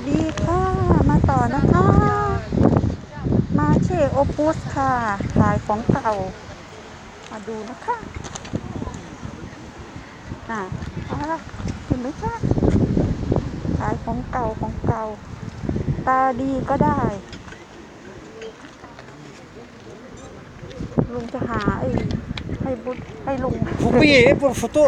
วัสดีค่ะ มาต่อนะคะ มาเชโอปุสค่ะขายของเก่า มาดูนะคะอะเอาละเห็นไหมคะขายของเก่าของเก่า ตาดีก็ได้ ลุงจะหาไอ้ บุตรให้ลุง Vous payez pour photo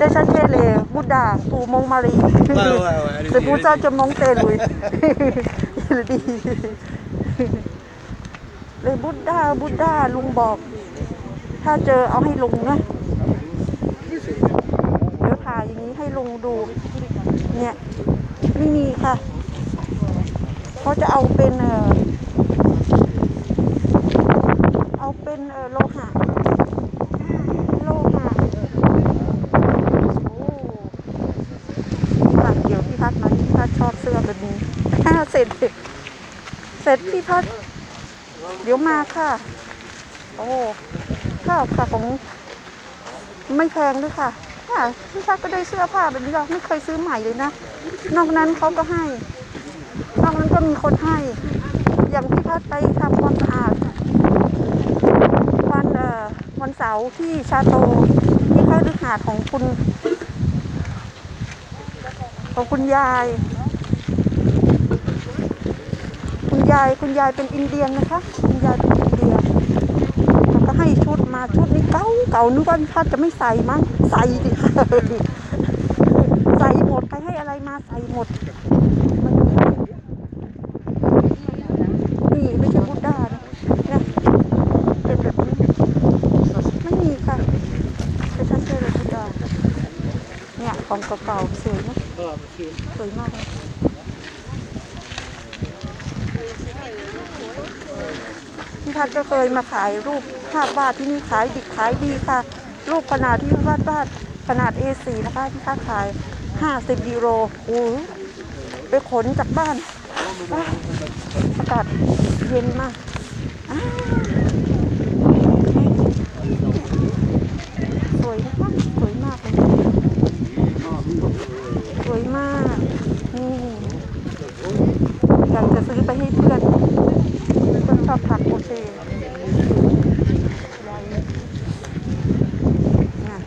จะชันเชเลบุดดาปูมงมารี Ouais, ouais, ouais, allez-y, จะพูด allez-y. เจ้าจะมองเตลุยดีเลยบุดดาบุดดาลุงบอก ถ้าเจอเอาให้ลุงนะเดี๋ยวถ่ายอย่างนี้ให้ลุงดู เนี่ยไม่มีค่ะเขาจะเอาเป็นเออเอาเป็นเออโลหะ โลหะโอ้ค่ะเดี๋ยวพี่พัดมาพี่พัดชอบเสื้อแบบนี้ เสร็จ เส ร็จพี่พัดเดี๋ยวมาค่ะ โอ้ข้าวค่ะของไม่แพงด้วยค่ะค่ะพี่พัดก็ได้เสื้อผ้าแบบนี้เราไม่เคยซื้อใหม่เลยนะนอกนั้นเขาก็ให้นอกนั้นก็มีคนให้ อย่างพี่พัดไปทำความสะอาดวันเอ่อวันเสาร์ที่ชาโตที่เข้าฤหาสน์ของคุณ ของคุณยาย คุณยายคุณยายเป็นอินเดียนนะคะ คุณยายเป็นอินเดียเขาก็ให้ชุดมาชุดนี้เก่าเก่านึกว่าพี่พัดจะไม่ใส่มั้งใส่ดิใส่หมดใครให้อะไรมาใส่หมดนี่ไม่ใช่บุดดานะเนี่ยเป็นแบบนี้ไม่มีค่ะแต่ฉันเจอเลยบุดดาเนี่ยของเก่าๆสวยนะ Ah, monsieur. สวยมากเลย พี่พัดก็เคยมาขายรูปภาพวาดที่นี่ขายดิบขายดีค่ะ รูปขนาดที่วาดวาดขนาด A4 นะคะที่ค้าขาย 50ยูโรโอ้ไปขนจากบ้านอากาศเย็นมากอ้าวสวยมากสวยมากเลยสวยมากนี่อยากจะซื้อไปให้เพื่อน ชอบถักโอเคใหญ่น่ะ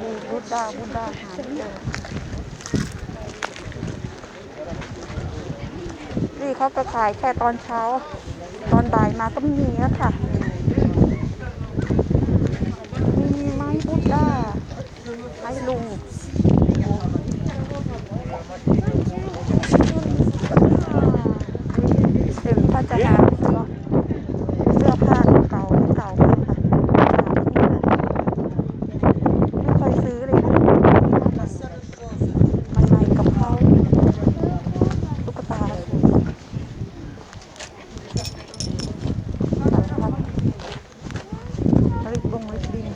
บูบูดาบูดาหาเจอนี่เขาจะขายแค่ตอนเช้า ตอนบ่ายมาก็มีแล้วค่ะ มีไม้บุดด้าไม้ลุงเดี๋ยวพ่อจะหาเสื้อเสื้อผ้าเก่าๆเก่าๆค่ะไม่เคยซื้อเลยนะใหม่ๆกับเขาตุ๊กตาสวยสารพัดริบบงริบบิ้น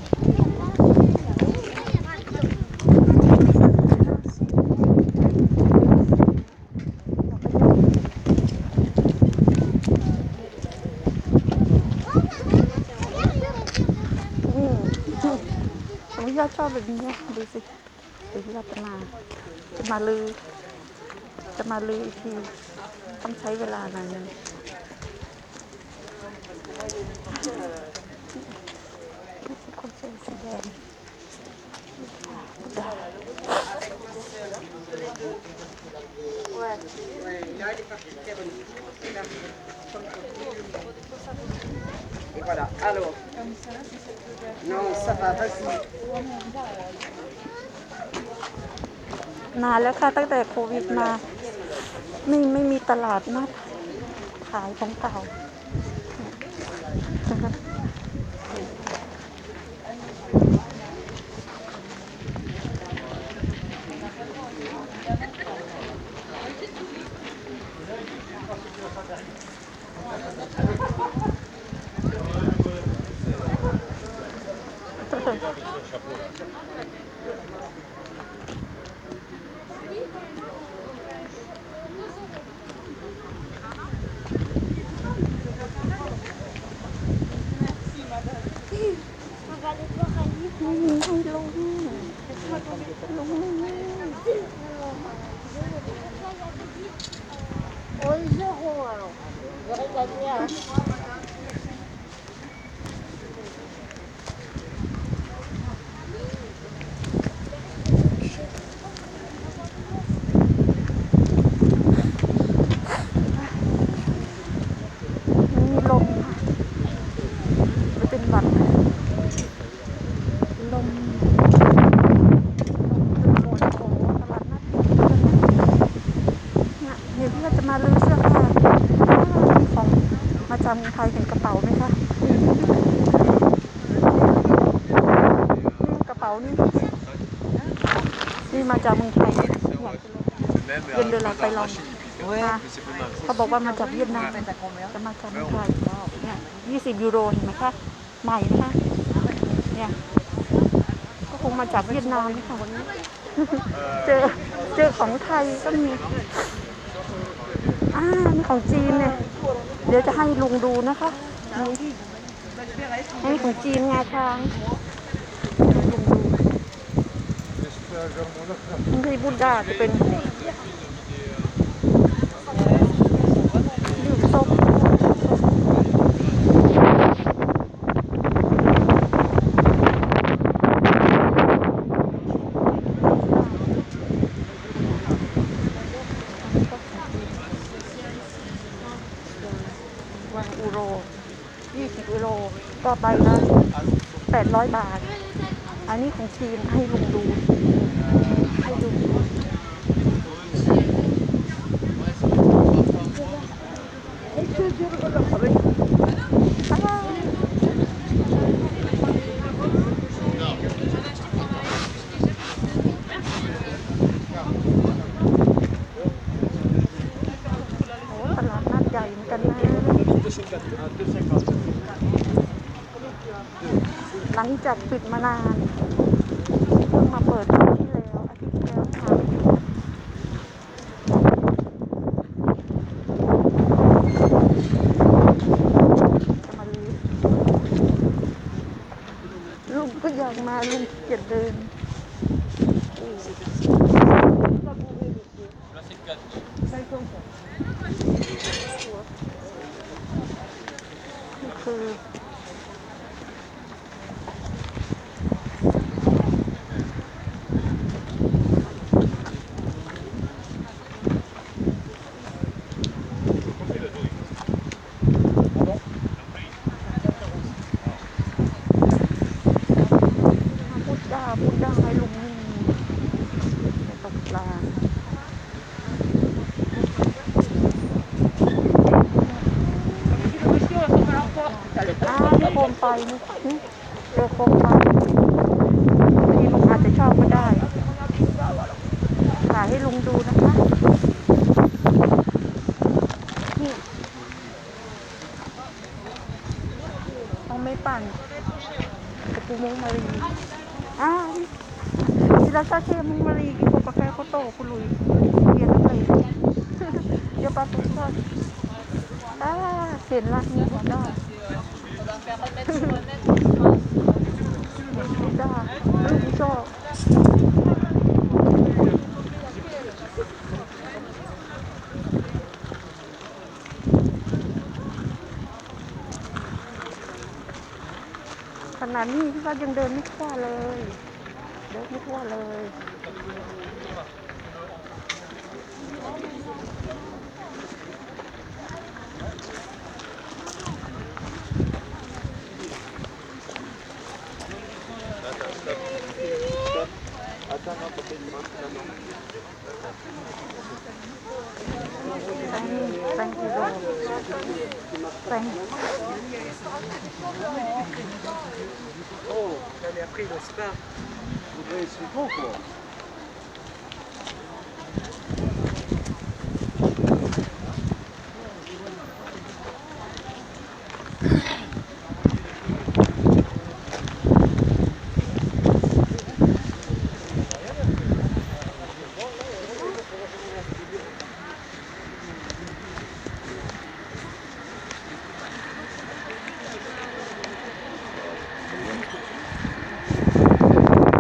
อืม ผมยอดชอบแบบนี้ดูสิเดี๋ยวเราจะมาจะมาลือ จะมาลืออีกทีต้องใช้เวลาหน่อยนึงคนเสื้อสีแดง Et voilà. Alors. Non, ça va, vas-y. นานแล้วค่ะ ตั้งแต่โควิดมา ไม่ไม่มีตลาดนัดขายของเก่า On va aller voir un livre. ไม่มีให้ลง Moi, มโอ้โหตลาดนัดเนี่ยเดี๋ยวพี่ก็จะมาลือเสื้อผ้าของ มาจากเมืองไทยเห็นกระเป๋าไหมคะกระเป๋านี่นี่มาจากเมืองไทยเย็นเดือนไปลองเขาบอกว่ามาจากเวียดนามจะมาจากเมืองไทยเนี่ยยี่สิบยูโรเห็นไหมคะใหม่นะคะเนี่ยก็คงมาจากเวียดนามนะคะเจอเจอของไทยก็มี อ่านี่ของจีนเนี่ย เดี๋ยวจะให้ลุงดูนะคะ นี่นี่ของจีนงาช้างลุงดูนี่บุดดาจะเป็นลูกส้ม วันอูโรยี่สิบยูโร ก็ใบละแปดร้อยบาท อันนี้ของจีนให้ลุงดู ให้ดูอ้าวโอ้ตลาดนัดใหญ่เหมือนกันนะ ห ลังจากปิดมานานเพิ่งมาเปิดอาทิตย์ที่แล้วอาทิตย์ที่แล้วค่ะลุงก็อยากมาลุงเกียจเดิน คือ พุดด้าพุดด้าให้ลุงนี่ในตกปลาอ้าวโคม ไฟนี่นี่เจอโคมไฟที่ลุงอาจจะชอบก็ได้ถ่ายให้ลุงดูนะคะนี่ต้องไม่ปั่นกระปูมงมารีอ่าวที่รักษาเชมงมารีกินกาแฟเขาโตคุณลุยเรียนแล้วเดี๋ยวปลาตุ้งทอดอ่าเห็นละนี่ได้ได้ ขนาดนี้พี่ว่ายังเดินไม่ทั่วเลย เดินไม่ทั่วเลย Oh, mais après, il ne pas. Quoi.